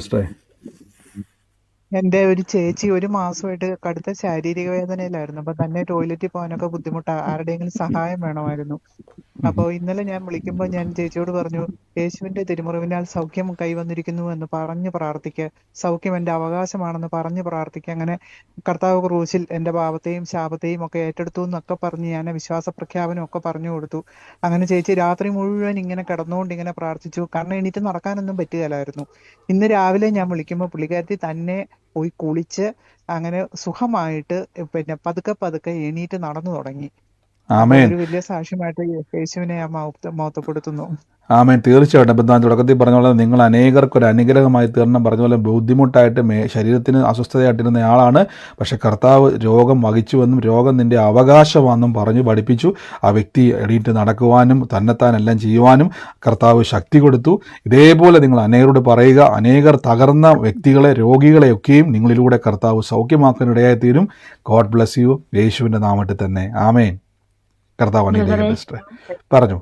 സിസ്റ്ററെ എന്റെ ഒരു ചേച്ചി ഒരു മാസമായിട്ട് കടുത്ത ശാരീരിക വേദനയിലായിരുന്നു. അപ്പൊ തന്നെ ടോയ്ലറ്റിൽ പോകാനൊക്കെ ബുദ്ധിമുട്ടാ. ആരുടെയെങ്കിലും സഹായം വേണമായിരുന്നു. അപ്പൊ ഇന്നലെ ഞാൻ വിളിക്കുമ്പോൾ ഞാൻ ചേച്ചിയോട് പറഞ്ഞു യേശുവിന്റെ തിരുമുറിവിനാൽ സൗഖ്യം കൈവന്നിരിക്കുന്നു എന്ന് പറഞ്ഞു പ്രാർത്ഥിക്കുക സൗഖ്യം എന്റെ അവകാശമാണെന്ന് പറഞ്ഞു പ്രാർത്ഥിക്കുക അങ്ങനെ കർത്താവ് ക്രൂശിൽ എന്റെ പാപത്തെയും ശാപത്തെയും ഒക്കെ ഏറ്റെടുത്തു എന്നൊക്കെ പറഞ്ഞ് ഞാൻ വിശ്വാസ പ്രഖ്യാപനം ഒക്കെ പറഞ്ഞു കൊടുത്തു. അങ്ങനെ ചേച്ചി രാത്രി മുഴുവൻ ഇങ്ങനെ കിടന്നുകൊണ്ട് ഇങ്ങനെ പ്രാർത്ഥിച്ചു. കാരണം എണീറ്റ് നടക്കാനൊന്നും പറ്റുകയില്ലായിരുന്നു. ഇന്ന് രാവിലെ ഞാൻ വിളിക്കുമ്പോൾ പുള്ളിക്കാരത്തി തന്നെ പോയി കുളിച്ച് അങ്ങനെ സുഖമായിട്ട് പിന്നെ പതുക്കെ പതുക്കെ എണീറ്റ് നടന്നു തുടങ്ങി. ഒരു വലിയ സാക്ഷ്യമായിട്ട് യേശുവിനെ ഞാൻ മഹത്വ- മഹത്വപ്പെടുത്തുന്നു ആമേൻ. തീർച്ചയായിട്ടും. ഇപ്പം ഞാൻ തുടക്കത്തിൽ പറഞ്ഞ പോലെ നിങ്ങൾ അനേകർക്ക് ഒരു അനുഗ്രഹമായി തീർണം പറഞ്ഞ പോലെ ബുദ്ധിമുട്ടായിട്ട് മേ ശരീരത്തിന് അസ്വസ്ഥതയായിട്ടിരുന്ന ആളാണ്. പക്ഷെ കർത്താവ് രോഗം വഹിച്ചുവെന്നും രോഗം നിന്റെ അവകാശമാണെന്നും പറഞ്ഞു പഠിപ്പിച്ചു. ആ വ്യക്തി എണീറ്റ് നടക്കുവാനും തന്നെത്താൻ എല്ലാം ചെയ്യുവാനും കർത്താവ് ശക്തി കൊടുത്തു. ഇതേപോലെ നിങ്ങൾ അനേകരോട് പറയുക. അനേകർ തകർന്ന വ്യക്തികളെ രോഗികളെയൊക്കെയും നിങ്ങളിലൂടെ കർത്താവ് സൗഖ്യമാക്കാൻ ഇടയായി തീരും ഗോഡ് ബ്ലസ് യു. യേശുവിന്റെ നാമത്തിൽ തന്നെ. ആമേൻ. കർത്താവ് അനുഗ്രഹിക്കട്ടെ സിസ്റ്ററെ പറഞ്ഞു?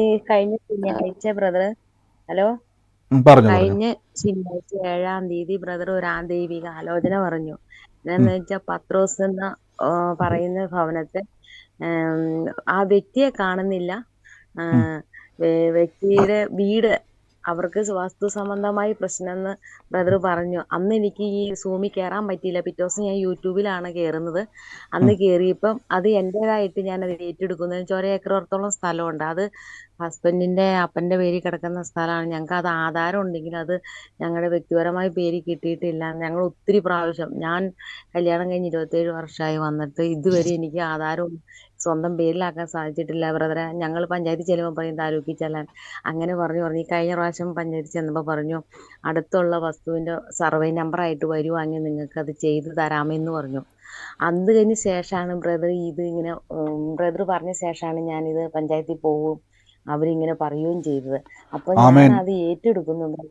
ഈ കഴിഞ്ഞ ശനിയാഴ്ച ബ്രദർ ഹലോ പറഞ്ഞു പറഞ്ഞു. കഴിഞ്ഞ ശനിയാഴ്ച ഏഴാം തീയതി ബ്രദർ ഒരു ആന്തരിക ആലോചന പറഞ്ഞു. എന്താന്ന് വെച്ചാൽ പത്രോസ് എന്ന പറയുന്ന ഭവനത്തെ ആ വ്യക്തിയെ കാണുന്നില്ല. വ്യക്തിയുടെ വീട് അവർക്ക് വാസ്തു സംബന്ധമായി പ്രശ്നം എന്ന് ബ്രദർ പറഞ്ഞു. അന്ന് എനിക്ക് ഈ സൂമി കയറാൻ പറ്റിയില്ല. പിറ്റേ ദിവസം ഞാൻ യൂട്യൂബിലാണ് കയറുന്നത് അന്ന് കയറിയപ്പം അത് എന്റെതായിട്ട് ഞാൻ അത് ഏറ്റെടുക്കുന്നത് ഒരു ഏക്കറോളത്തോളം സ്ഥലമുണ്ട്. അത് ഹസ്ബൻഡിന്റെ അപ്പന്റെ പേരിൽ കിടക്കുന്ന സ്ഥലമാണ്. ഞങ്ങൾക്ക് അത് ആധാരം ഉണ്ടെങ്കിൽ അത് ഞങ്ങളുടെ വ്യക്തിപരമായ പേര് കിട്ടിയിട്ടില്ല. ഞങ്ങൾ ഒത്തിരി പ്രാവശ്യം ഞാൻ കല്യാണം കഴിഞ്ഞ് ഇരുപത്തേഴ് വർഷമായി വന്നിട്ട് ഇതുവരെ എനിക്ക് ആധാരം സ്വന്തം പേരിലാക്കാൻ സാധിച്ചിട്ടില്ല. ബ്രദറെ ഞങ്ങൾ പഞ്ചായത്തിൽ ചെല്ലുമ്പോൾ പറയും താലൂക്കിൽ ചെല്ലാൻ അങ്ങനെ പറഞ്ഞു പറഞ്ഞു. ഈ കഴിഞ്ഞ പ്രാവശ്യം പഞ്ചായത്തിൽ ചെന്നപ്പോൾ പറഞ്ഞു അടുത്തുള്ള വസ്തുവിന്റെ സർവേ നമ്പർ ആയിട്ട് വരുവാണെങ്കിൽ നിങ്ങൾക്ക് അത് ചെയ്തു തരാമെന്ന് പറഞ്ഞു. അന്ന് കഴിഞ്ഞ ശേഷമാണ് ബ്രദർ ഇത് ഇങ്ങനെ ബ്രദർ പറഞ്ഞ ശേഷമാണ് ഞാനിത് പഞ്ചായത്തിൽ പോവും അവരിങ്ങനെ പറയുകയും ചെയ്തത്. അപ്പൊ ആമേൻ. ഞാൻ അത് ഏറ്റെടുക്കുന്നുണ്ട്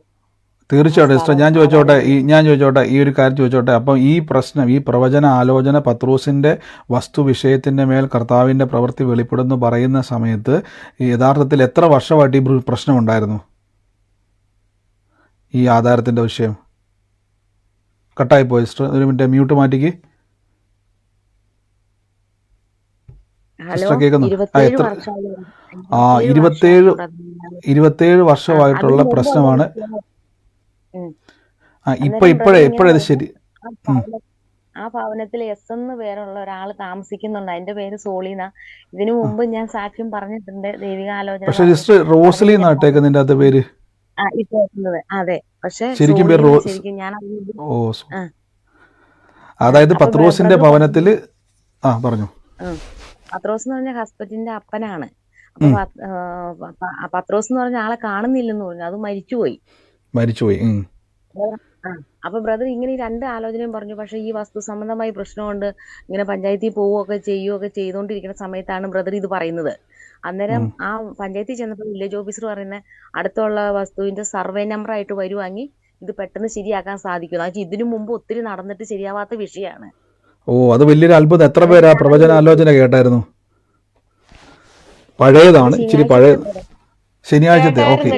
തീർച്ചയായിട്ടും സിസ്റ്റർ ഞാൻ ചോദിച്ചോട്ടെ ഈ ഞാൻ ചോദിച്ചോട്ടെ ഈ ഒരു കാര്യം ചോദിച്ചോട്ടെ അപ്പം ഈ പ്രശ്നം ഈ പ്രവചന ആലോചന പത്രൂസിന്റെ വസ്തു വിഷയത്തിന്റെ മേൽ കർത്താവിന്റെ പ്രവൃത്തി വെളിപ്പെടുന്നു പറയുന്ന സമയത്ത് യഥാർത്ഥത്തിൽ എത്ര വർഷമായിട്ട് ഈ പ്ര- പ്രശ്നം ഉണ്ടായിരുന്നു? ഈ ആധാരത്തിന്റെ വിഷയം. കട്ടായി പോയി സിസ്റ്റർ ഒരു മിനിറ്റ് മ്യൂട്ട് മാറ്റിക്ക്. സിസ്റ്റർ കേൾക്കുന്നു? ആ എത്ര ആ ഇരുപത്തേഴ് ഇരുപത്തേഴ് വർഷമായിട്ടുള്ള പ്രശ്നമാണ് ഇപ്പം ഇപ്പോഴേ ശരി. ആ ഭവന- ഭവനത്തിൽ എസ് എന്ന് പേരുള്ള ഒരാൾ താമസിക്കുന്നുണ്ട്. അതിന്റെ പേര് സോളീന. ഇതിനു മുമ്പ് ഞാൻ സാക്ഷ്യം പറഞ്ഞിട്ടുണ്ട്. ദൈവികാലോചന പക്ഷേ ജസ്റ്റ് റോസ്ലി പേര്? അതെ. പക്ഷെ ശരിക്കും പേര് ശരിക്കും ഞാൻ ഓ അതായത് പത്രോസിന്റെ ഭവനത്തിൽ ആ പറഞ്ഞു. പത്രോസ് എന്ന് പറഞ്ഞ ഹസ്ബൻഡിന്റെ അപ്പനാണ്. പത്രോസ് എന്ന് പറഞ്ഞ ആളെ കാണുന്നില്ലെന്ന് പറഞ്ഞു. അത് മരിച്ചുപോയി. മരിച്ചുപോയി. അപ്പൊ ബ്രദർ ഇങ്ങനെ രണ്ട് ആലോചനയും പറഞ്ഞു. പക്ഷെ ഈ വസ്തു സംബന്ധമായി പ്രശ്നമുണ്ട്. ഇങ്ങനെ പഞ്ചായത്തിൽ പോവുകയൊക്കെ ചെയ്യുകയൊക്കെ ചെയ്തുകൊണ്ടിരിക്കുന്ന സമയത്താണ് ബ്രദർ ഇത് പറയുന്നത്. അന്നേരം ആ പഞ്ചായത്തിൽ ചെന്നപ്പോൾ വില്ലേജ് ഓഫീസർ പറയുന്ന അടുത്തുള്ള വസ്തുവിന്റെ സർവേ നമ്പർ ആയിട്ട് വരുവാങ്ങി ഇത് പെട്ടെന്ന് ശരിയാക്കാൻ സാധിക്കുന്നു. അത് ഇതിനു മുമ്പ് ഒത്തിരി നടന്നിട്ട് ശരിയാവാത്ത വിഷയമാണ്. ഓ അത് വലിയൊരു അത്ഭുതം. എത്ര പേരാ പേര് ആ പ്രവചന ആലോചന കേട്ടായിരുന്നു? പഴയതാണ്. ഇച്ചിരി പഴയ ശനിയാഴ്ചത്തെ ഓക്കെ.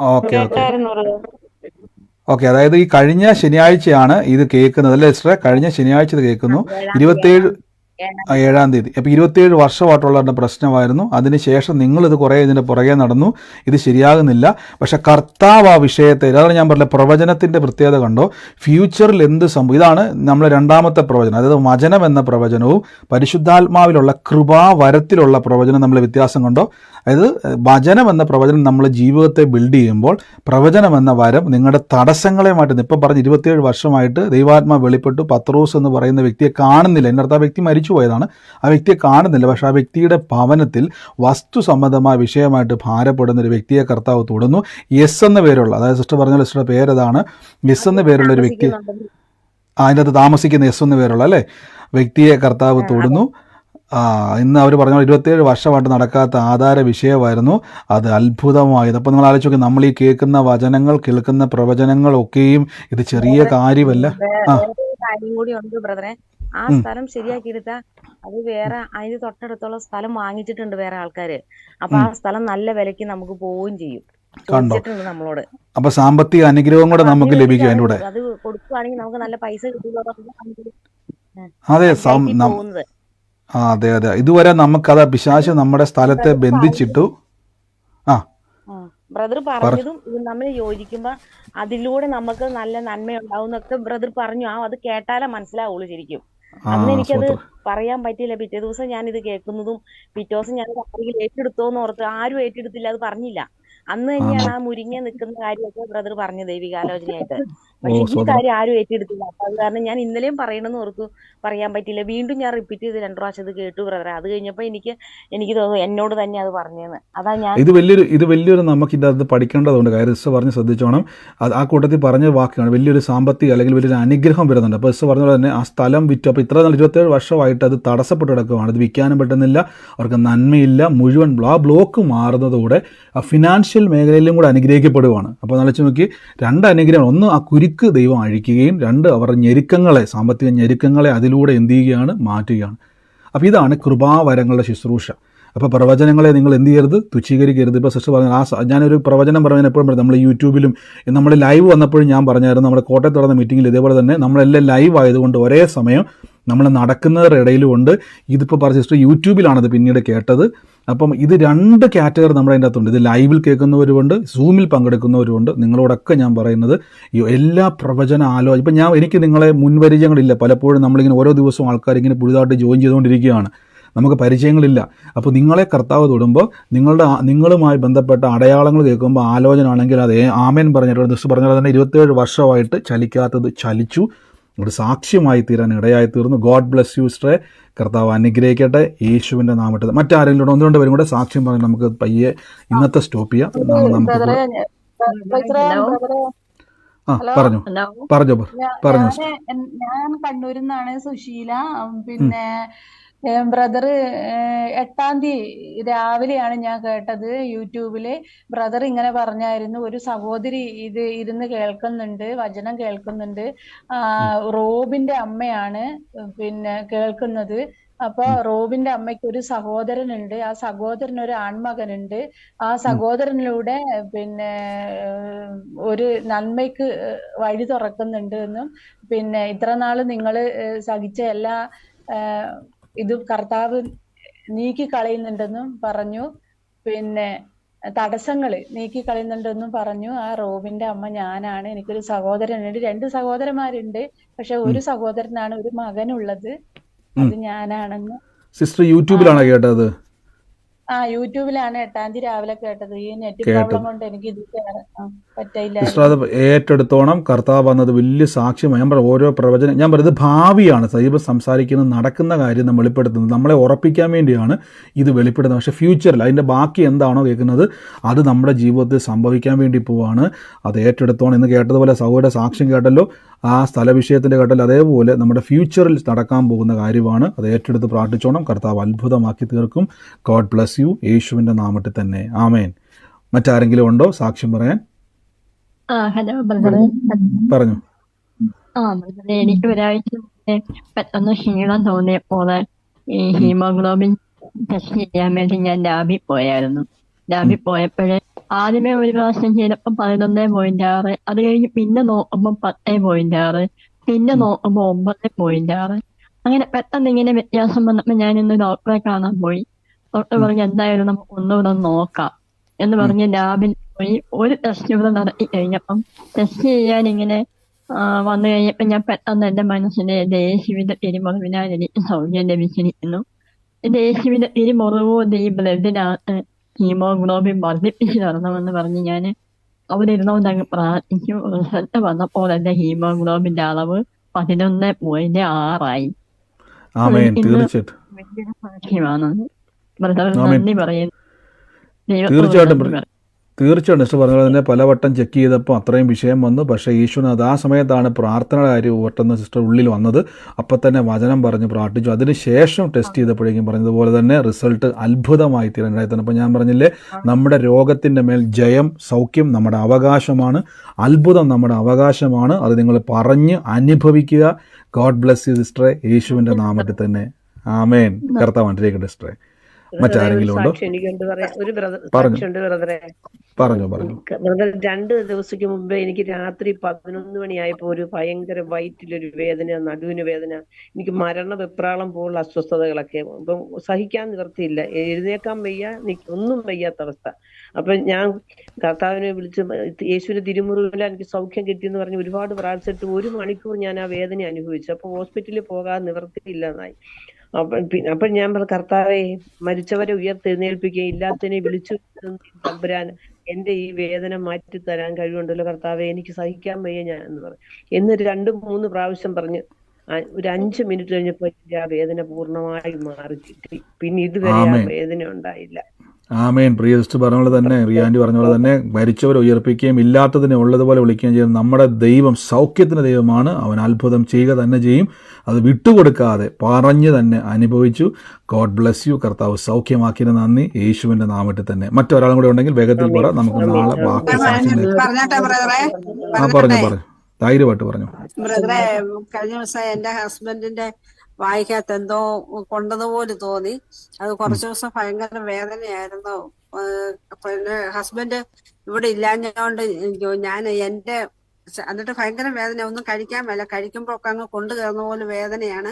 Okay okay. ഓക്കെ അതായത് ഈ കഴിഞ്ഞ ശനിയാഴ്ചയാണ് ഇത് കേൾക്കുന്നത്. അല്ലേ സിസ്റ്ററെ? കഴിഞ്ഞ ശനിയാഴ്ച ഇത് കേൾക്കുന്നു. ഏഴാം തീയതി ഇരുപത്തേഴ് ഏഴാം തീയതി. അപ്പോൾ ഇരുപത്തിയേഴ് വർഷമായിട്ടുള്ള പ്രശ്നമായിരുന്നു. അതിനുശേഷം നിങ്ങൾ ഇത് കുറേ ഇതിന്റെ പുറകെ നടന്നു. ഇത് ശരിയാകുന്നില്ല. പക്ഷെ കർത്താവ് ആ വിഷയത്തെ അതാണ് ഞാൻ പറഞ്ഞ പ്രവചനത്തിന്റെ പ്രത്യേകത കണ്ടോ? ഫ്യൂച്ചറിൽ എന്ത് സംഭവം? ഇതാണ് നമ്മൾ രണ്ടാമത്തെ പ്രവചനം. അതായത് വചനം എന്ന പ്രവചനവും പരിശുദ്ധാത്മാവിലുള്ള കൃപാവരത്തിലുള്ള പ്രവചനം നമ്മൾ വ്യത്യാസം കണ്ടോ? അതായത് വചനം എന്ന പ്രവചനം നമ്മൾ ജീവിതത്തെ ബിൽഡ് ചെയ്യുമ്പോൾ പ്രവചനം എന്ന വരം നിങ്ങളുടെ തടസ്സങ്ങളെ മാറ്റുന്നു. ഇപ്പം പറഞ്ഞ് ഇരുപത്തിയേഴ് വർഷമായിട്ട് ദൈവാത്മാ വെളിപ്പെട്ടു. പത്രോസ് എന്ന് പറയുന്ന വ്യക്തിയെ കാണുന്നില്ല. അടുത്ത് ആ വ്യക്തി മരിച്ചു പോയതാണ്. ആ വ്യക്തിയെ കാണുന്നില്ല. പക്ഷേ ആ വ്യക്തിയുടെ ഭവനത്തിൽ വസ്തു സംബന്ധമായ വിഷയമായിട്ട് ഭാരപ്പെടുന്ന ഒരു വ്യക്തിയെ കർത്താവ് തൊടുന്നു. എസ് എന്ന പേരുള്ള അതായത് സിസ്റ്റർ പറഞ്ഞ സിസ്റ്ററുടെ പേരതാണ്. എസ് എന്ന പേരുള്ള ഒരു വ്യക്തി അകത്ത് താമസിക്കുന്ന എസ് എന്ന പേരുള്ള അല്ലേ? വ്യക്തിയെ കർത്താവ് തൊടുന്നു. ഇന്ന് അവർ പറഞ്ഞ പോലെ ഇരുപത്തേഴ് വർഷമായിട്ട് നടക്കാത്ത ആധാര വിഷയമായിരുന്നു അത് അത്ഭുതമായത്. അപ്പോൾ നിങ്ങൾ ആലോചിച്ച് നോക്കി നമ്മൾ ഈ കേൾക്കുന്ന വചനങ്ങൾ കേൾക്കുന്ന പ്രവചനങ്ങളൊക്കെയും ഇത് ചെറിയ കാര്യമല്ല. ആ. വേറെ ഒരു കാര്യം കൂടി ഉണ്ട് ബ്രദറെ. ആ ഉം. സ്ഥലം ശരിയാക്കി എടുത്താൽ അത് വേറെ അതിന് തൊട്ടടുത്തുള്ള സ്ഥലം വാങ്ങിച്ചിട്ടുണ്ട് വേറെ ആൾക്കാര്. അപ്പൊ ആ സ്ഥലം നല്ല വിലക്ക് നമുക്ക് പോവുകയും ചെയ്യും. കണ്ടോ? നമ്മളോട്. അപ്പൊ സാമ്പത്തിക അനുഗ്രഹം കൂടെ നമുക്ക് ലഭിക്കും കൂടെ അത് കൊടുക്കുവാണെങ്കിൽ നമുക്ക് നല്ല പൈസ കിട്ടുമല്ലോ അതെ ആ അതെ അതെ. ഇതുവരെ നമുക്കത് പിശാശ് നമ്മുടെ സ്ഥലത്തെ ബന്ധിച്ചിട്ടു. ആ. ബ്രദർ പറഞ്ഞതും ഇത് നമ്മൾ യോജിക്കുമ്പോ അതിലൂടെ നമുക്ക് നല്ല നന്മ ഉണ്ടാവുന്നൊക്കെ ബ്രദർ പറഞ്ഞു. ആ അത് കേട്ടാലേ മനസ്സിലാവുള്ളൂ ശരിക്കും. അന്ന് എനിക്കത് പറയാൻ പറ്റിയില്ല. പിറ്റേ ദിവസം ഞാൻ ഇത് കേൾക്കുന്നതും പിറ്റേ ദിവസം ഞാൻ ആരെങ്കിലും ഏറ്റെടുത്തോന്ന് ഓർത്ത് ആരും ഏറ്റെടുത്തില്ല അത് പറഞ്ഞില്ല. അന്ന് തന്നെയാണ് ആ മുരിങ്ങ നിൽക്കുന്ന കാര്യമൊക്കെ ബ്രദർ പറഞ്ഞു ദൈവികാലോചനയായിട്ട്. പക്ഷെ ഈ കാര്യം ആരും ഏറ്റെടുത്തില്ല അപ്പൊ അത് കാരണം ഞാൻ ഇന്നലെയും പറയണമെന്ന് ഓർത്തു പറയാൻ പറ്റില്ല വീണ്ടും ഞാൻ റിപ്പീറ്റ് ചെയ്ത് രണ്ടു പ്രാവശ്യം ഇത് കേട്ടു ബ്രദർ അത് കഴിഞ്ഞപ്പോ എനിക്ക് എനിക്ക് തോന്നുന്നു എന്നോട് തന്നെ അത് പറഞ്ഞെന്ന്. അതാ ഞാൻ ഇത് വലിയൊരു ഇത് വലിയൊരു നമുക്ക് ഇത് അത് പഠിക്കേണ്ടതുണ്ട്. കാര്യം ഇസ് പറഞ്ഞ് ശ്രദ്ധിച്ചോണം. അത് ആ കൂട്ടത്തിൽ പറഞ്ഞ വാക്കാണ് വലിയൊരു സാമ്പത്തിക അല്ലെങ്കിൽ വലിയൊരു അനുഗ്രഹം വരുന്നുണ്ട്. അപ്പോൾ ഇസ് പറഞ്ഞ പോലെ തന്നെ ആ സ്ഥലം വിറ്റു. അപ്പോൾ ഇത്ര നാൾ ഇരുപത്തേഴ് വർഷമായിട്ട് അത് തടസ്സപ്പെട്ട് കിടക്കുകയാണ് അത് വിൽക്കാനും പറ്റുന്നില്ല. അവർക്ക് നന്മയില്ല. മുഴുവൻ ആ ബ്ലോക്ക് മാറുന്നതോടെ ആ ഫിനാൻഷ്യൽ മേഖലയിലും കൂടെ അനുഗ്രഹിക്കപ്പെടുകയാണ് അപ്പോൾ നല്ല നോക്കി രണ്ട് അനുഗ്രഹം ഒന്ന് ആ കുരുക്ക് ദൈവം അഴിക്കുകയും രണ്ട് അവരുടെ ഞെരുക്കങ്ങളെ സാമ്പത്തിക ഞെരുക്കങ്ങളെ അതിലൂടെ എന്ത് ചെയ്യുകയാണ്? മാറ്റുകയാണ്. അപ്പോൾ ഇതാണ് കൃപാവരങ്ങളുടെ ശുശ്രൂഷ. അപ്പോൾ പ്രവചനങ്ങളെ നിങ്ങൾ എന്ത് ചെയ്യരുത്? തുച്ഛീകരിക്കരുത്. ഇപ്പോൾ സിസ്റ്റർ പറഞ്ഞു ആ ഞാനൊരു പ്രവചനം പറഞ്ഞാൽ എപ്പോഴും പറയും നമ്മൾ യൂട്യൂബിലും നമ്മൾ ലൈവ് വന്നപ്പോഴും ഞാൻ പറഞ്ഞായിരുന്നു നമ്മുടെ കോട്ടയത്ത് നടന്ന മീറ്റിങ്ങിൽ ഇതേപോലെ തന്നെ നമ്മളെല്ലാം ലൈവ് ആയതുകൊണ്ട് ഒരേ സമയം നമ്മൾ നടക്കുന്നവരുടെ ഇടയിലും ഉണ്ട് ഇതിപ്പോൾ പറഞ്ഞ സിസ്റ്റർ യൂട്യൂബിലാണത് പിന്നീട് കേട്ടത്. അപ്പം ഇത് രണ്ട് കാറ്റഗറി നമ്മുടെ അതിന്റെ അകത്തുണ്ട്. ഇത് ലൈവിൽ കേൾക്കുന്നവരുമുണ്ട് സൂമിൽ പങ്കെടുക്കുന്നവരുമുണ്ട്. നിങ്ങളോടൊക്കെ ഞാൻ പറയുന്നത് എല്ലാ പ്രവചന ആലോചന ഇപ്പം ഞാൻ എനിക്ക് നിങ്ങളെ മുൻപരിചയങ്ങളില്ല പലപ്പോഴും നമ്മളിങ്ങനെ ഓരോ ദിവസവും ആൾക്കാർ ഇങ്ങനെ പുതുതായിട്ട് ജോയിൻ ചെയ്തുകൊണ്ടിരിക്കുകയാണ്. നമുക്ക് പരിചയങ്ങളില്ല. അപ്പോൾ നിങ്ങളെ കർത്താവ് തൊടുമ്പോൾ നിങ്ങളുടെ നിങ്ങളുമായി ബന്ധപ്പെട്ട അടയാളങ്ങൾ കേൾക്കുമ്പോൾ ആലോചന ആണെങ്കിൽ അത് ആമേൻ പറഞ്ഞിട്ട് ദിവസം പറഞ്ഞാൽ തന്നെ ഇരുപത്തേഴ് വർഷമായിട്ട് ചലിക്കാത്തത് ചലിച്ചു. ഒരു സാക്ഷ്യമായി തീരാൻ ഇടയായി തീർന്നു ഗോഡ് ബ്ലെസ് യു സ്ട്രേ കർത്താവ് അനുഗ്രഹിക്കട്ടെ. യേശുവിന്റെ നാമത്തിൽ. മറ്റാരെങ്കിലും ഒന്ന് രണ്ട് പേരും കൂടെ. സാക്ഷ്യം പറഞ്ഞ് നമുക്ക് പയ്യെ ഇന്നത്തെ സ്റ്റോപ്പ് ചെയ്യാം. നമുക്ക് ആ. പറഞ്ഞു. പറഞ്ഞോ പറഞ്ഞു ഞാൻ കണ്ണൂരിൽ നിന്നാണ് സുശീല. പിന്നെ ബ്രദർ എട്ടാം തീയതി രാവിലെയാണ് ഞാൻ കേട്ടത് യൂട്യൂബിൽ. ബ്രദർ ഇങ്ങനെ പറഞ്ഞായിരുന്നു ഒരു സഹോദരി ഇത് ഇരുന്ന് കേൾക്കുന്നുണ്ട് വചനം കേൾക്കുന്നുണ്ട്. ആ, റോബിന്റെ അമ്മയാണ് പിന്നെ കേൾക്കുന്നത്. അപ്പൊ റോബിന്റെ അമ്മയ്ക്ക് ഒരു സഹോദരനുണ്ട്. ആ സഹോദരന് ഒരു ആൺമകനുണ്ട്. ആ സഹോദരനിലൂടെ പിന്നെ ഒരു നന്മയ്ക്ക് വഴി തുറക്കുന്നുണ്ട് എന്നും പിന്നെ ഇത്ര നാൾ നിങ്ങൾ സഹിച്ച എല്ലാ ഇത് കർത്താവ് നീക്കി കളയുന്നുണ്ടെന്നും പറഞ്ഞു. പിന്നെ തടസ്സങ്ങൾ നീക്കി കളയുന്നുണ്ടെന്നും പറഞ്ഞു. ആ റോബിന്റെ അമ്മ ഞാനാണ് എനിക്കൊരു സഹോദരനുണ്ട്. രണ്ട് സഹോദരന്മാരുണ്ട് പക്ഷെ ഒരു സഹോദരനാണ് ഒരു മകനുള്ളത്. അത് ഞാനാണെന്ന് സിസ്റ്റർ യൂട്യൂബിലാണ് കേട്ടത്? ആ യൂട്യൂബിലാണ് എട്ടാം തീയതി രാവിലെ കേട്ടത്. ഈ നെറ്റ്. പ്രോബ്ലം കൊണ്ട് എനിക്ക് ഇത് പറ്റില്ല അത് ഏറ്റെടുത്തോണം. കർത്താവ് വന്നത് വലിയ സാക്ഷ്യമായി ഞാൻ പറയാം ഓരോ പ്രവചനം ഞാൻ പറയുന്നത് ഭാവിയാണ്. സൈബർ സംസാരിക്കുന്ന നടക്കുന്ന കാര്യം നമ്മൾ വെളിപ്പെടുത്തുന്നത്. നമ്മളെ ഉറപ്പിക്കാൻ വേണ്ടിയാണ് ഇത് വെളിപ്പെടുന്നത്. പക്ഷേ ഫ്യൂച്ചറിൽ അതിന്റെ ബാക്കി എന്താണോ കേൾക്കുന്നത് അത് നമ്മുടെ ജീവിതത്തിൽ സംഭവിക്കാൻ വേണ്ടി പോവാണ്. അത് ഏറ്റെടുത്തോണം എന്ന് കേട്ടതുപോലെ സഹോയുടെ സാക്ഷ്യം കേട്ടല്ലോ. ആ സ്ഥലവിഷയത്തിന്റെ ഘട്ടത്തിൽ അതേപോലെ നമ്മുടെ ഫ്യൂച്ചറിൽ നടക്കാൻ പോകുന്ന കാര്യമാണ്. അത് ഏറ്റെടുത്ത് പ്രാർത്ഥിച്ചോണം. കർത്താവ് അത്ഭുതമാക്കി തീർക്കും. ഗോഡ് ബ്ലസ് യു യേശുവിന്റെ നാമത്തിൽ തന്നെ. ആമേൻ. മറ്റാരെങ്കിലും ഉണ്ടോ? സാക്ഷ്യം പറയാൻ. പറഞ്ഞു. എനിക്ക് ഒരാഴ്ച പെട്ടെന്ന് ക്ഷീണം തോന്നിയപ്പോൾ ഈ ഹീമോഗ്ലോബിൻ ടെസ്റ്റ് ചെയ്യാൻ വേണ്ടി ഞാൻ ലാബിൽ പോയായിരുന്നു. ലാബിൽ പോയപ്പോഴേ ആദ്യമേ ഒരു പ്രാവശ്യം ചെയ്തപ്പം പതിനൊന്ന് പോയിന്റ് ആറ്. അത് കഴിഞ്ഞ് പിന്നെ നോക്കുമ്പോൾ പത്ത് പോയിന്റ് ആറ്. പിന്നെ നോക്കുമ്പോൾ ഒമ്പത് പോയിന്റ് ആറ്. അങ്ങനെ പെട്ടെന്ന് ഇങ്ങനെ വ്യത്യാസം വന്നപ്പോൾ ഞാൻ ഇന്ന് ഡോക്ടറെ കാണാൻ പോയി. ഡോക്ടർ പറഞ്ഞു എന്തായാലും നമുക്ക് ഒന്നുകൂടെ നോക്കാം എന്ന് പറഞ്ഞ് ലാബിൽ പോയി. ഒരു ടെസ്റ്റ് ഇവിടെ നടത്തി കഴിഞ്ഞപ്പം ടെസ്റ്റ് ചെയ്യാൻ ഇങ്ങനെ വന്നു കഴിഞ്ഞപ്പോ ഞാൻ പെട്ടെന്ന് എന്റെ മനസ്സിലെ യേശുവിന്റെ തിരുമുറിവിനാൽ എനിക്ക് സൗഖ്യം ലഭിച്ചിരിക്കുന്നു. യേശുവിന്റെ തിരുമുറിവ് ഈ ബ്ലഡിനകത്ത് ഹീമോഗ്ലോബിൻ വർദ്ധിപ്പിച്ചു തരണമെന്ന് പറഞ്ഞ് ഞാൻ അവിടെ ഇരുന്നുകൊണ്ട് അങ്ങ് പ്രാർത്ഥിച്ചു റിസൾട്ട് വന്നപ്പോൾ എന്റെ ഹീമോഗ്ലോബിന്റെ അളവ് പതിനൊന്ന് പോയിന്റ് ആറായി തീർച്ചയായിട്ടും. നന്ദി പറയുന്നു തീർച്ചയായിട്ടും. തീർച്ചയായിട്ടും സിസ്റ്റർ പറഞ്ഞ പോലെ തന്നെ പലവട്ടം ചെക്ക് ചെയ്തപ്പോൾ അത്രയും വിഷയം വന്നു. പക്ഷേ ഈശ്വരൻ ആ സമയത്താണ് പ്രാർത്ഥനയുടെ കാര്യം പെട്ടെന്ന് സിസ്റ്റർ ഉള്ളിൽ വന്നത്. അപ്പം തന്നെ വചനം പറഞ്ഞ് പ്രാർത്ഥിച്ചു. അതിനുശേഷം ടെസ്റ്റ് ചെയ്തപ്പോഴേക്കും പറഞ്ഞതുപോലെ തന്നെ റിസൾട്ട് അത്ഭുതമായി തീരാനായി. തന്നെ അപ്പോൾ ഞാൻ പറഞ്ഞില്ലേ നമ്മുടെ രോഗത്തിന്റെ മേൽ ജയം സൗഖ്യം നമ്മുടെ അവകാശമാണ്. അത്ഭുതം നമ്മുടെ അവകാശമാണ്. അത് നിങ്ങൾ പറഞ്ഞ് അനുഭവിക്കുക. ഗോഡ് ബ്ലെസ് യു സിസ്റ്ററെ യേശുവിന്റെ നാമത്തിൽ തന്നെ. ആമേൻ. കർത്താവ് സിസ്റ്ററെ മറ്റാരെങ്കിലും ഉണ്ടോ? എനിക്കുണ്ട് പറയാം ഒരു ബ്രദർ പറഞ്ഞു. ബ്രദറെ. പറഞ്ഞു പറഞ്ഞു. ബ്രദർ രണ്ട് ദിവസക്ക് മുമ്പേ എനിക്ക് രാത്രി പതിനൊന്ന് മണിയായപ്പോ ഒരു ഭയങ്കര വയറ്റിലൊരു വേദന നടുവിന് വേദന എനിക്ക് മരണ വെപ്രാളം പോലുള്ള അസ്വസ്ഥതകളൊക്കെ. അപ്പം സഹിക്കാൻ നിവർത്തിയില്ല. എഴുന്നേക്കാൻ വയ്യ ഒന്നും വയ്യാത്ത അവസ്ഥ. അപ്പൊ ഞാൻ കർത്താവിനെ വിളിച്ച് യേശുവിന്റെ തിരുമുറിവിൽ എനിക്ക് സൗഖ്യം കിട്ടിയെന്ന് പറഞ്ഞ് ഒരുപാട് പ്രാർത്ഥിച്ചിട്ട് ഒരു മണിക്കൂർ ഞാൻ ആ വേദന അനുഭവിച്ചു. അപ്പൊ ഹോസ്പിറ്റലിൽ പോകാൻ നിവർത്തിയില്ലെന്നായി അപ്പൊ ഞാൻ പറഞ്ഞു കർത്താവെ മരിച്ചവരെ ഉയർത്തെഴുന്നേൽപ്പിക്കുകയും ഇല്ലാത്തതിനെ വിളിച്ചു തമ്പുരാൻ എന്റെ ഈ വേദന മാറ്റി തരാൻ കഴിവുണ്ടല്ലോ കർത്താവെ എനിക്ക് സഹിക്കാൻ വയ്യ ഞാൻ എന്ന് പറഞ്ഞു. എന്ന് രണ്ട് മൂന്ന് പ്രാവശ്യം പറഞ്ഞ് ഒരു അഞ്ച് മിനിറ്റ് കഴിഞ്ഞപ്പോ ആ വേദന പൂർണമായി മാറി കിട്ടി. പിന്നെ ഇതുവരെ ആ വേദന ഉണ്ടായില്ല. ആമേൻ. പ്രിയ സിസ്റ്റർ പറഞ്ഞ പോലെ തന്നെ റിയാൻഡി പറഞ്ഞ പോലെ തന്നെ മരിച്ചവരെ ഉയർപ്പിക്കുകയും ഇല്ലാത്തതിനെ ഉള്ളതുപോലെ വിളിക്കുകയും ചെയ്യുന്ന നമ്മുടെ ദൈവം സൗഖ്യത്തിന് ദൈവമാണ്. അവൻ അത്ഭുതം ചെയ്യുക തന്നെ ചെയ്യും. അത് വിട്ടുകൊടുക്കാതെ പറഞ്ഞു തന്നെ അനുഭവിച്ചു. ഗോഡ് ബ്ലെസ് യു കർത്താവ് സൗഖ്യമാക്കിയതിന് നന്ദി. യേശുവിന്റെ നാമത്തിൽ തന്നെ. മറ്റൊരാളും കൂടെ ഉണ്ടെങ്കിൽ വേഗത്തിൽ പറ. നമുക്ക് നാളെ ബാക്കി ആ പറഞ്ഞു പറഞ്ഞു. ധൈര്യമായിട്ട് പറഞ്ഞു. ബ്രദറെ കഴിഞ്ഞ ദിവസം എന്റെ ഹസ്ബൻഡിന്റെ വായിക്കകത്ത് എന്തോ കൊണ്ടതുപോലെ തോന്നി. അത് കുറച്ചു ദിവസം ഭയങ്കര വേദനയായിരുന്നു. പിന്നെ ഹസ്ബൻഡ് ഇവിടെ ഇല്ലാഞ്ഞോണ്ട് ഞാൻ എന്റെ എന്നിട്ട് ഭയങ്കര വേദന ഒന്നും കഴിക്കാൻ മേല. കഴിക്കുമ്പോ ഒക്കെ അങ്ങ് കൊണ്ടു കയറുന്ന പോലെ വേദനയാണ്.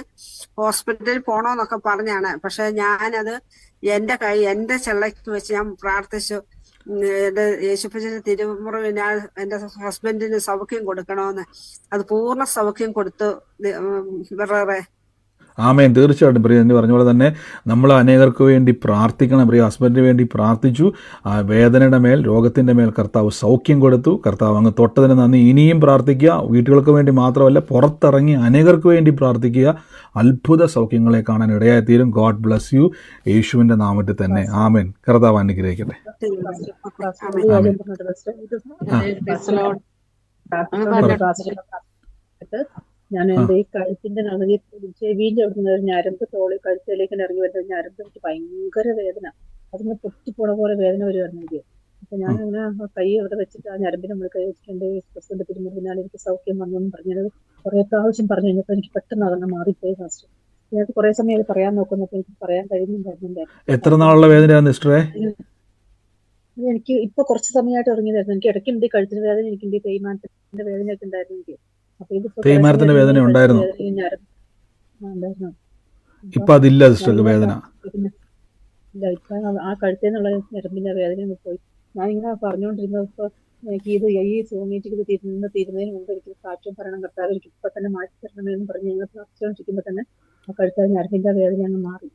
ഹോസ്പിറ്റലിൽ പോണോന്നൊക്കെ പറഞ്ഞാണ്. പക്ഷെ ഞാനത് എന്റെ കൈ എന്റെ ചെള്ളയ്ക്ക് വെച്ച് ഞാൻ പ്രാർത്ഥിച്ചു. എന്റെ യേശുപ്പച്ചന്റെ തിരുമുറിവിനാൽ എന്റെ ഹസ്ബൻഡിന് സൗഖ്യം കൊടുക്കണമെന്ന് അത് പൂർണ സൗഖ്യം കൊടുത്തു. ആമേൻ. തീർച്ചയായിട്ടും പ്രിയ എന്ന് പറഞ്ഞ പോലെ തന്നെ നമ്മൾ അനേകർക്ക് വേണ്ടി പ്രാർത്ഥിക്കണം. പ്രിയ ഹസ്ബൻഡിന് വേണ്ടി പ്രാർത്ഥിച്ചു. ആ വേദനയുടെ മേൽ രോഗത്തിന്റെ മേൽ കർത്താവ് സൗഖ്യം കൊടുത്തു. കർത്താവ് അങ്ങ് തൊട്ടതിന് നന്ദി. ഇനിയും പ്രാർത്ഥിക്കുക. വീട്ടുകൾക്ക് വേണ്ടി മാത്രമല്ല പുറത്തിറങ്ങി അനേകർക്ക് വേണ്ടി പ്രാർത്ഥിക്കുക. അത്ഭുത സൗഖ്യങ്ങളെ കാണാൻ ഇടയായി തീരും ഗോഡ് ബ്ലസ് യു യേശുവിന്റെ നാമത്തിൽ തന്നെ. ആമേൻ. കർത്താവ് അനുഗ്രഹിക്കട്ടെ. ആമേൻ. ഞാൻ എന്റെ ഈ കഴുത്തിന്റെ നടുവിൽ ചെവിന്റെ അവിടുന്ന് ഒരു ഞരമ്പ് തോളി കഴുത്തിലേക്ക് ഇറങ്ങി വരുന്ന ഞരമ്പ് എനിക്ക് ഭയങ്കര വേദന. അതിന് പൊട്ടിപ്പോണ പോലെ വേദന വരുമായിരുന്നു എനിക്ക്. അപ്പൊ ഞാൻ അങ്ങനെ കൈ അവിടെ വെച്ചിട്ട് ആ ഞരമ്പിന് നമ്മൾ കൈ വെച്ചിട്ടുണ്ട് പ്രസിഡന്റ് തിരുമുറിവിനാൽ എനിക്ക് സൗഖ്യം വന്നു എന്ന് പറഞ്ഞത് കുറെ പ്രാവശ്യം പറഞ്ഞു കഴിഞ്ഞപ്പോ എനിക്ക് പെട്ടെന്ന് അതങ്ങ് മാറിപ്പോയി ഫാസ്റ്റ് ഞാൻ കുറെ സമയം അത് പറയാൻ നോക്കുന്നപ്പോ എനിക്ക് പറയാൻ കഴിയുന്നുണ്ടായിരുന്നില്ല എത്ര നാളുള്ള വേദനയാണ് സിസ്റ്ററെ? ഇത് എനിക്ക് ഇപ്പൊ കുറച്ച് സമയമായിട്ട് ഇറങ്ങിയതായിരുന്നു എനിക്ക് ഇടയ്ക്കുണ്ട് ഈ കഴുത്തിന് വേദന എനിക്കുണ്ട് ഈ തേയ്മാനത്തിന്റെ വേദനയൊക്കെ ഉണ്ടായിരുന്നു എനിക്ക്. തേയ്മാനത്തിന്റെ വേദന ഉണ്ടായിരുന്നു? ഇപ്പൊ അതില്ല സിസ്റ്റർക്ക് വേദന. പിന്നെ ഇല്ല ഇപ്പൊ ആ കഴുത്തേന്നുള്ള ഞരമ്പിന്റെ വേദന പോയി. ഞാനിങ്ങനെ പറഞ്ഞുകൊണ്ടിരുന്നപ്പോ എനിക്ക് ഇത് ഈ സോമീറ്റിക്ക് ഇത് തിരുന്ന് തീരുന്നതിന് മുമ്പ് എനിക്ക് സാക്ഷ്യം ഭരണം കർത്താവ് എനിക്ക് ഇപ്പൊ തന്നെ മാറ്റി തരണമെന്ന് പറഞ്ഞ് ഞങ്ങൾ പ്രാർത്ഥിച്ചുകൊണ്ടിരിക്കുമ്പോ തന്നെ ആ കഴുത്തെ ഞരമ്പിന്റെ വേദന അങ്ങ് മാറി.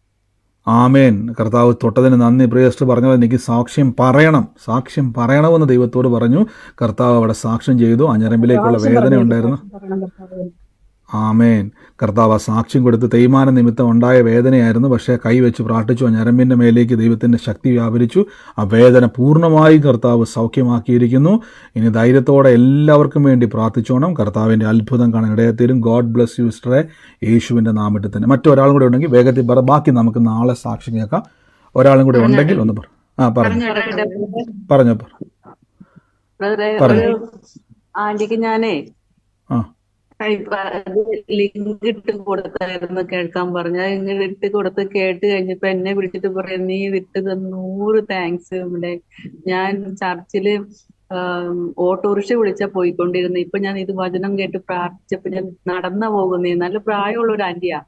ആമേൻ. കർത്താവ് തൊട്ടതിന് നന്ദി. പ്രിയസ്റ്റ് പറഞ്ഞത് എനിക്ക് സാക്ഷ്യം പറയണം. സാക്ഷ്യം പറയണമെന്ന് ദൈവത്തോട് പറഞ്ഞു. കർത്താവ് അവിടെ സാക്ഷ്യം ചെയ്തു. അഞ്ഞരമ്പിലേക്കുള്ള വേദന ഉണ്ടായിരുന്നു. ആമേൻ. കർത്താവ് ആ സാക്ഷ്യം കൊടുത്ത് തേയ്മാന നിമിത്തം ഉണ്ടായ വേദനയായിരുന്നു. പക്ഷേ കൈവച്ച് പ്രാർത്ഥിച്ചു. ആ ഞരമ്പിന്റെ മേലേക്ക് ദൈവത്തിന്റെ ശക്തി വ്യാപരിച്ചു. ആ വേദന പൂർണമായും കർത്താവ് സൗഖ്യമാക്കിയിരിക്കുന്നു. ഇനി ധൈര്യത്തോടെ എല്ലാവർക്കും വേണ്ടി പ്രാർത്ഥിച്ചോണം. കർത്താവിന്റെ അത്ഭുതം കാണാൻ ഇടയത്തിലും ഗോഡ് ബ്ലസ് യു സിസ്റ്ററെ യേശുവിന്റെ നാമിട്ട് തന്നെ. മറ്റൊരാളും കൂടെ ഉണ്ടെങ്കിൽ വേഗത്തിൽ പറ. ബാക്കി നമുക്ക് നാളെ സാക്ഷി കേൾക്കാം. ഒരാളും കൂടെ ഉണ്ടെങ്കിൽ ഒന്ന് പറ. ആ പറഞ്ഞു. പറഞ്ഞോ പറഞ്ഞു ആന്റിക്ക് ഞാനേ ലിങ്ക് ഇട്ട് കൊടുത്തായിരുന്നു കേൾക്കാൻ പറഞ്ഞ ഇങ്ങനെ ഇട്ട് കൊടുത്ത് കേട്ട് കഴിഞ്ഞപ്പോ എന്നെ വിളിച്ചിട്ട് പറയാം നീ ഇട്ടത് നൂറ് താങ്ക്സ് ഇവിടെ. ഞാൻ ചർച്ചിൽ ഓട്ടോറിക്ഷ വിളിച്ച പോയിക്കൊണ്ടിരുന്നു. ഇപ്പൊ ഞാൻ ഇത് വചനം കേട്ട് പ്രാർത്ഥിച്ചപ്പോ ഞാൻ നടന്ന പോകുന്നേ. നല്ല പ്രായമുള്ള ഒരു ആന്റിയാ.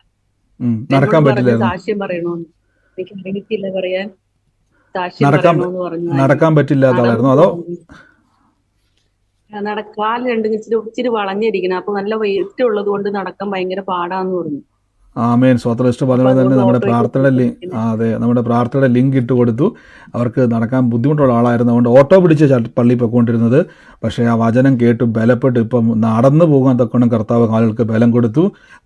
സാക്ഷ്യം പറയണോന്ന്. എനിക്ക് അറിയിച്ചില്ല പറയാൻ. സാക്ഷ്യം പറയണോന്ന് പറഞ്ഞു നടക്കാൻ പറ്റില്ലാത്ത അതോ നടക്കാൽ രണ്ടും ഇച്ചിരി ഇച്ചിരി വളഞ്ഞിരിക്കണം. അപ്പൊ നല്ല വെയിറ്റ് ഉള്ളത് കൊണ്ട് നടക്കാൻ ഭയങ്കര പാടാന്ന് പറഞ്ഞു. ആമേൻ. സ്വതലിസ്റ്റ് പറഞ്ഞ പോലെ തന്നെ നമ്മുടെ പ്രാർത്ഥനയുടെ ലിങ്ക് അതെ. നമ്മുടെ പ്രാർത്ഥനയുടെ ലിങ്ക് ഇട്ട് കൊടുത്തു. അവർക്ക് നടക്കാൻ ബുദ്ധിമുട്ടുള്ള ആളായിരുന്നു. അതുകൊണ്ട് ഓട്ടോ പിടിച്ച് പള്ളി പള്ളിയിൽ പോയിക്കൊണ്ടിരുന്നത്. പക്ഷേ ആ വചനം കേട്ട് ബലപ്പെട്ട് ഇപ്പം നടന്നു പോകാൻ തക്കണം കർത്താവ് ആളുകൾക്ക് ബലം കൊടുത്തു.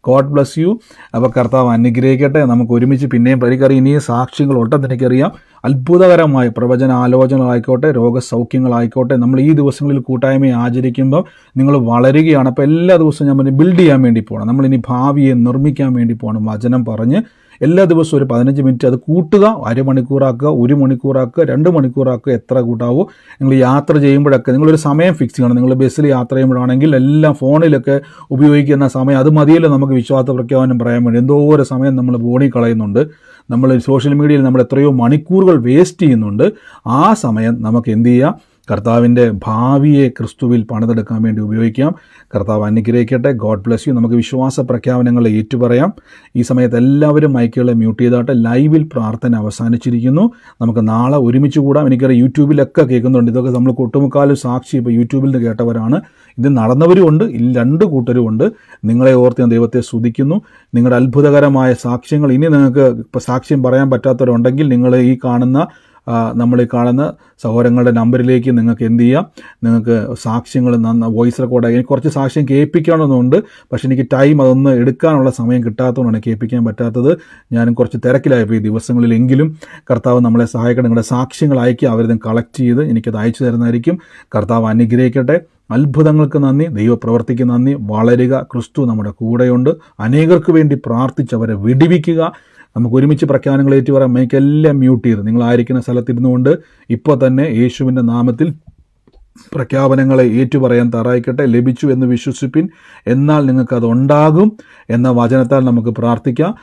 ഗോഡ് ബ്ലസ് യു അപ്പോൾ കർത്താവ് അനുഗ്രഹിക്കട്ടെ. നമുക്ക് ഒരുമിച്ച് പിന്നെയും പരിക്കറി ഇനിയും സാക്ഷ്യങ്ങൾ ഒട്ടം എനിക്കറിയാം. അത്ഭുതകരമായ പ്രവചന ആലോചനകളായിക്കോട്ടെ രോഗസൗഖ്യങ്ങളായിക്കോട്ടെ നമ്മൾ ഈ ദിവസങ്ങളിൽ കൂട്ടായ്മയെ ആചരിക്കുമ്പോൾ നിങ്ങൾ വളരുകയാണ്. അപ്പോൾ എല്ലാ ദിവസവും ഞാൻ പറഞ്ഞു ബിൽഡ് ചെയ്യാൻ വേണ്ടി പോകണം നമ്മളിനി ഭാവിയെ നിർമ്മിക്കാൻ വേണ്ടി പോകണം വചനം പറഞ്ഞ് എല്ലാ ദിവസവും ഒരു പതിനഞ്ച് മിനിറ്റ് അത് കൂട്ടുക അരമണിക്കൂറാക്കുക ഒരു മണിക്കൂറാക്കുക രണ്ട് മണിക്കൂറാക്കുക എത്ര കൂട്ടാവോ. നിങ്ങൾ യാത്ര ചെയ്യുമ്പോഴൊക്കെ നിങ്ങളൊരു സമയം ഫിക്സ് ചെയ്യണം. നിങ്ങൾ ബസ്സിൽ യാത്ര ചെയ്യുമ്പോഴാണെങ്കിൽ എല്ലാം ഫോണിലൊക്കെ ഉപയോഗിക്കുന്ന സമയം അത് മതിയല്ലോ നമുക്ക് വിശ്വാസ പ്രഖ്യാപനം പറയാൻ വേണ്ടി. എന്തോ ഒരു സമയം നമ്മൾ ബോഡി കളയുന്നുണ്ട്. നമ്മൾ സോഷ്യൽ മീഡിയയിൽ നമ്മൾ എത്രയോ മണിക്കൂറുകൾ വേസ്റ്റ് ചെയ്യുന്നുണ്ട്. ആ സമയം നമുക്ക് എന്ത് ചെയ്യാം? കർത്താവിന്റെ ഭാവിയെ ക്രിസ്തുവിൽ പണിതെടുക്കാൻ വേണ്ടി ഉപയോഗിക്കാം. കർത്താവ് അനുഗ്രഹിക്കട്ടെ. ഗോഡ് ബ്ലസ് യു നമുക്ക് വിശ്വാസ പ്രഖ്യാപനങ്ങൾ ഏറ്റുപറയാം. ഈ സമയത്ത് എല്ലാവരും മൈക്കുകളെ മ്യൂട്ട് ചെയ്താട്ടെ. ലൈവിൽ പ്രാർത്ഥന അവസാനിച്ചിരിക്കുന്നു. നമുക്ക് നാളെ ഒരുമിച്ച് കൂടാം. എനിക്കറിയാം യൂട്യൂബിലൊക്കെ കേൾക്കുന്നുണ്ട്. ഇതൊക്കെ നമ്മൾ കൊട്ടുമുക്കാലും സാക്ഷി ഇപ്പോൾ യൂട്യൂബിൽ നിന്ന് കേട്ടവരാണ്. ഇത് നടന്നവരും ഉണ്ട്. രണ്ട് കൂട്ടരും ഉണ്ട്. നിങ്ങളെ ഓർത്ത് ഞാൻ ദൈവത്തെ സ്തുതിക്കുന്നു. നിങ്ങളുടെ അത്ഭുതകരമായ സാക്ഷ്യങ്ങൾ ഇനി നിങ്ങൾക്ക് ഇപ്പോൾ സാക്ഷ്യം പറയാൻ പറ്റാത്തവരുണ്ടെങ്കിൽ നിങ്ങൾ ഈ കാണുന്ന നമ്മൾ ഈ കാണുന്ന സഹോദരങ്ങളുടെ നമ്പറിലേക്ക് നിങ്ങൾക്ക് എന്ത് ചെയ്യാം? നിങ്ങൾക്ക് സാക്ഷ്യങ്ങൾ നന്ന വോയിസ് റെക്കോർഡ് എനിക്ക് കുറച്ച് സാക്ഷ്യം കേൾപ്പിക്കണമെന്നുണ്ട്. പക്ഷേ എനിക്ക് ടൈം അതൊന്ന് എടുക്കാനുള്ള സമയം കിട്ടാത്തതുകൊണ്ടാണ് കേൾപ്പിക്കാൻ പറ്റാത്തത്. ഞാനും കുറച്ച് തിരക്കിലായപ്പോൾ ഈ ദിവസങ്ങളിലെങ്കിലും കർത്താവ് നമ്മളെ സഹായിക്കണം നിങ്ങളുടെ സാക്ഷ്യങ്ങൾ അയക്കുക അവരിതും കളക്ട് ചെയ്ത് എനിക്കത് അയച്ചു തരുന്നതായിരിക്കും. കർത്താവ് അനുഗ്രഹിക്കട്ടെ. അത്ഭുതങ്ങൾക്ക് നന്ദി. ദൈവപ്രവർത്തിക്ക് നന്ദി. വളരുക. ക്രിസ്തു നമ്മുടെ കൂടെയുണ്ട്. അനേകർക്ക് വേണ്ടി പ്രാർത്ഥിച്ചവരെ വിടിവിക്കുക. നമുക്ക് ഒരുമിച്ച് പ്രഖ്യാപനങ്ങൾ ഏറ്റു പറയാം. മൈക്കെല്ലാം മ്യൂട്ട് ചെയ്ത്. നിങ്ങളായിരിക്കുന്ന സ്ഥലത്തിരുന്നുകൊണ്ട് ഇപ്പോൾ തന്നെ യേശുവിന്റെ നാമത്തിൽ പ്രഖ്യാപനങ്ങളെ ഏറ്റുപറയാൻ തറായിക്കട്ടെ ലഭിച്ചു എന്ന് വിശ്വസിപ്പിൻ. എന്നാൽ നിങ്ങൾക്കത് ഉണ്ടാകും എന്ന വചനത്താൽ നമുക്ക് പ്രാർത്ഥിക്കാം.